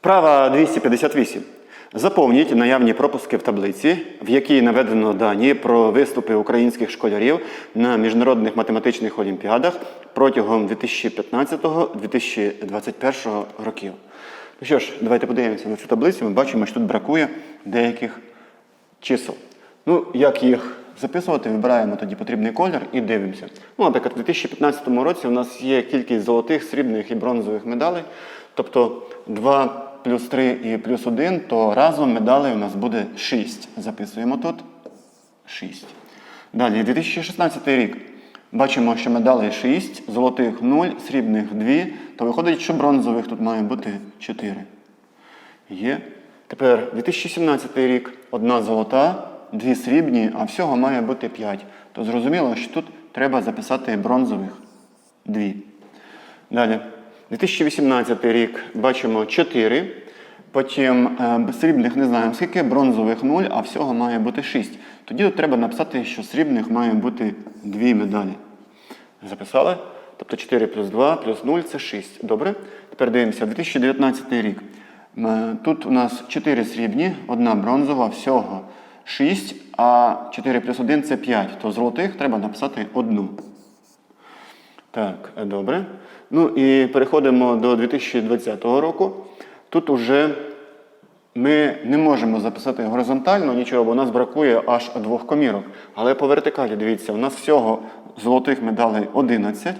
Вправа 258. Заповніть наявні пропуски в таблиці, в якій наведено дані про виступи українських школярів на міжнародних математичних олімпіадах протягом 2015-2021 років. Ну що ж, давайте подивимося на цю таблицю. Ми бачимо, що тут бракує деяких чисел. Ну, як їх записувати, вибираємо тоді потрібний колір і дивимося. Ну, наприклад, у 2015 році у нас є кількість золотих, срібних і бронзових медалей. Тобто 2 плюс 3 і плюс 1, то разом медалей у нас буде 6. Записуємо тут 6. Далі, 2016 рік. Бачимо, що медалей 6, золотих 0, срібних 2, то виходить, що бронзових тут має бути 4. Є. Тепер 2017 рік одна золота, дві срібні, а всього має бути 5. То зрозуміло, що тут треба записати бронзових 2. Далі. 2018 рік бачимо 4. Потім е, срібних не знаємо скільки, бронзових 0, а всього має бути 6. Тоді тут треба написати, що срібних має бути 2 медалі. Записали? Тобто 4 плюс 2 плюс 0 це 6. Добре? Тепер дивимося, 2019 рік. Тут у нас 4 срібні, одна бронзова, всього 6, а 4 плюс 1 це 5. То золотих треба написати одну. Так, добре. Ну і переходимо до 2020 року. Тут уже ми не можемо записати горизонтально нічого, бо у нас бракує аж двох комірок. Але по вертикалі, дивіться, у нас всього золотих медалей 11.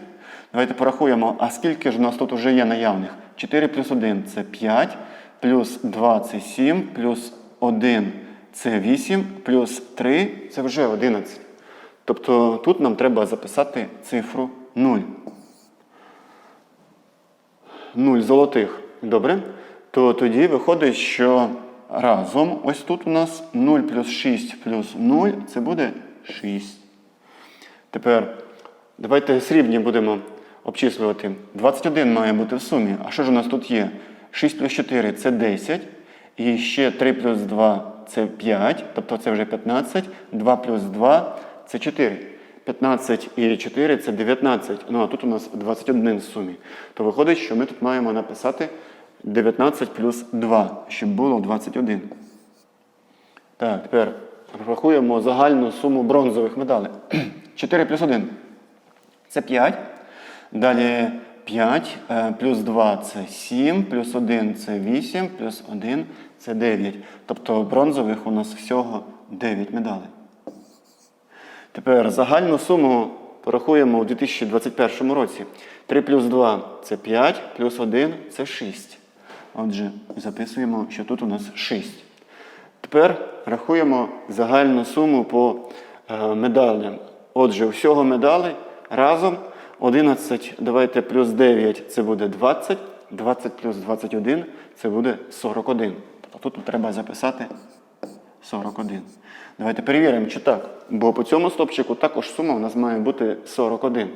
Давайте порахуємо, а скільки ж у нас тут вже є наявних? 4 плюс 1 це 5, плюс 2 це 7, плюс 1 це 8, плюс 3 це вже 11. Тобто тут нам треба записати цифру 0. 0 золотих. Добре? То тоді виходить, що разом ось тут у нас 0 плюс 6 плюс 0 це буде 6. Тепер давайте срібні будемо обчислювати. 21 має бути в сумі. А що ж у нас тут є? 6 плюс 4 це 10. І ще 3 плюс 2 це 5, тобто це вже 15. 2 плюс 2 це 4. 15 і 4 це 19. Ну а тут у нас 21 в сумі. То виходить, що ми тут маємо написати 19 плюс 2, щоб було 21. Так, тепер рахуємо загальну суму бронзових медалей. 4 плюс 1 це 5. Далі 5 е, плюс 2 це 7, плюс 1 це 8, плюс 1 це 9. Тобто бронзових у нас всього 9 медалей. Тепер загальну суму порахуємо у 2021 році. 3 плюс 2 це 5, плюс 1 це 6. Отже, записуємо, що тут у нас 6. Тепер рахуємо загальну суму по е, медалям. Отже, всього медалей разом 11, давайте плюс 9 це буде 20, 20 плюс 21 це буде 41. Тобто тут треба записати 41. Давайте перевіримо, чи так. Бо по цьому стопчику також сума у нас має бути 41.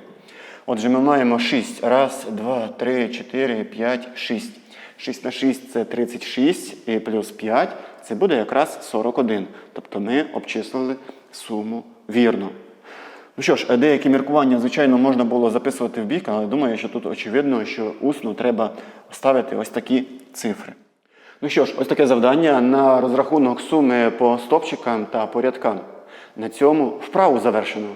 Отже, ми маємо 6. Раз, два, три, 4, 5, 6. 6 на 6 це 36 і плюс 5 це буде якраз 41. Тобто ми обчислили суму вірно. Ну що ж, деякі міркування, звичайно, можна було записувати в бік, але думаю, що тут очевидно, що усно треба ставити ось такі цифри. Ну що ж, ось таке завдання на розрахунок суми по стопчикам та порядкам. На цьому вправу завершено.